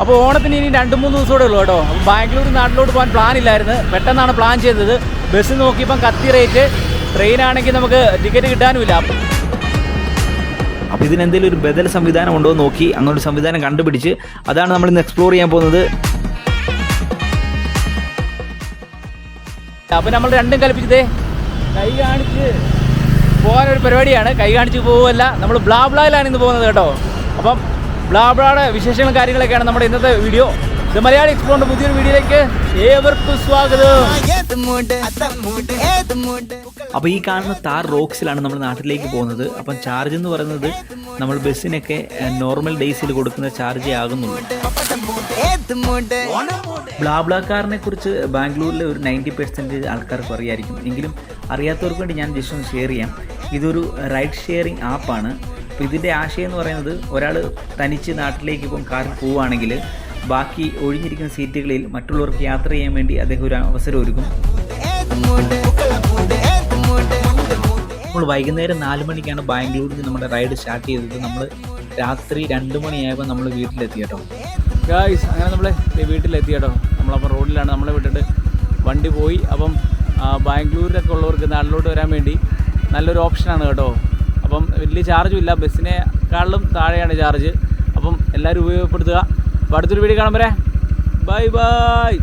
അപ്പോൾ ഓണത്തിന് ഇനി രണ്ട് മൂന്ന് ദിവസം കൂടെ ഉള്ളൂ കേട്ടോ. അപ്പോൾ ബാംഗ്ലൂർ നാട്ടിലോട്ട് പോകാൻ പ്ലാൻ ഇല്ലായിരുന്നു. പെട്ടെന്നാണ് പ്ലാൻ ചെയ്തത്. ബസ് നോക്കിയപ്പം കത്തി റേറ്റ് ട്രെയിൻ ആണെങ്കിൽ നമുക്ക് ടിക്കറ്റ് കിട്ടാനുമില്ല. അപ്പോൾ ഇതിനെന്തെങ്കിലും ഒരു ബദൽ സംവിധാനം ഉണ്ടോ എന്ന് നോക്കി അങ്ങനൊരു ഒരു സംവിധാനം കണ്ടുപിടിച്ച് അതാണ് നമ്മൾ ഇന്ന് എക്സ്പ്ലോർ ചെയ്യാൻ പോകുന്നത്. അപ്പം നമ്മൾ രണ്ടും കൽപ്പിച്ചതേ കൈ കാണിച്ച് പോകാനൊരു പരിപാടിയാണ്. കൈ കാണിച്ച് പോവുമല്ല നമ്മൾ ബ്ലാബ്ലായിലാണ് ഇന്ന് പോകുന്നത് കേട്ടോ. അപ്പം ബ്ലാബ്ലായുടെ വിശേഷങ്ങളും കാര്യങ്ങളൊക്കെയാണ് നമ്മുടെ ഇന്നത്തെ വീഡിയോ. ഇത് മലയാളി എക്സ്പ്ലോറിന്റെ പുതിയൊരു വീഡിയോയിലേക്ക് ഏവർക്കും സ്വാഗതം. അപ്പോൾ ഈ കാണുന്ന താർ റോക്സിലാണ് നമ്മൾ നാട്ടിലേക്ക് പോകുന്നത്. അപ്പം ചാർജ് എന്ന് പറയുന്നത് നമ്മൾ ബസ്സിനൊക്കെ നോർമൽ ഡേയ്സിൽ കൊടുക്കുന്ന ചാർജേ ആകുന്നുള്ളൂ ബ്ലാബ്ലാക്കാറിനെ കുറിച്ച് ബാംഗ്ലൂരിലെ ഒരു നയന്റി പെർസെന്റേജ് ആൾക്കാർക്ക് അറിയായിരിക്കും. എങ്കിലും അറിയാത്തവർക്ക് വേണ്ടി ഞാൻ ജസ്റ്റ് ഒന്ന് ഷെയർ ചെയ്യാം. ഇതൊരു റൈഡ് ഷെയറിംഗ് ആപ്പാണ് അപ്പോൾ ഇതിന്റെ ആശയം എന്ന് പറയുന്നത് ഒരാൾ തനിച്ച് നാട്ടിലേക്ക് ഇപ്പം കാറിൽ പോവുകയാണെങ്കിൽ ബാക്കി ഒഴിഞ്ഞിരിക്കുന്ന സീറ്റുകളിൽ മറ്റുള്ളവർക്ക് യാത്ര ചെയ്യാൻ വേണ്ടി അദ്ദേഹം ഒരു അവസരം ഒരുക്കും. നമ്മൾ വൈകുന്നേരം നാല് മണിക്കാണ് ബാംഗ്ലൂരിൽ നിന്ന് നമ്മുടെ റൈഡ് സ്റ്റാർട്ട് ചെയ്തത്. നമ്മൾ രാത്രി രണ്ട് മണിയായപ്പോൾ നമ്മൾ വീട്ടിലെത്തി കേട്ടോ. ഗായ്സ് അങ്ങനെ നമ്മൾ വീട്ടിലെത്തി കേട്ടോ. നമ്മളപ്പോൾ റോഡിലാണ്. നമ്മളെ വിട്ടിട്ട് വണ്ടി പോയി. അപ്പം ബാംഗ്ലൂരിലൊക്കെ ഉള്ളവർക്ക് നാട്ടിലോട്ട് വരാൻ വേണ്ടി നല്ലൊരു ഓപ്ഷനാണ് കേട്ടോ. അപ്പം വലിയ ചാർജും ഇല്ല. ബസ്സിനെക്കാളിലും താഴെയാണ് ചാർജ് അപ്പം എല്ലാവരും ഉപയോഗപ്പെടുത്തുക. അപ്പോൾ അടുത്തൊരു വീഡിയോ കാണുമ്പോൾ ബൈ ബൈ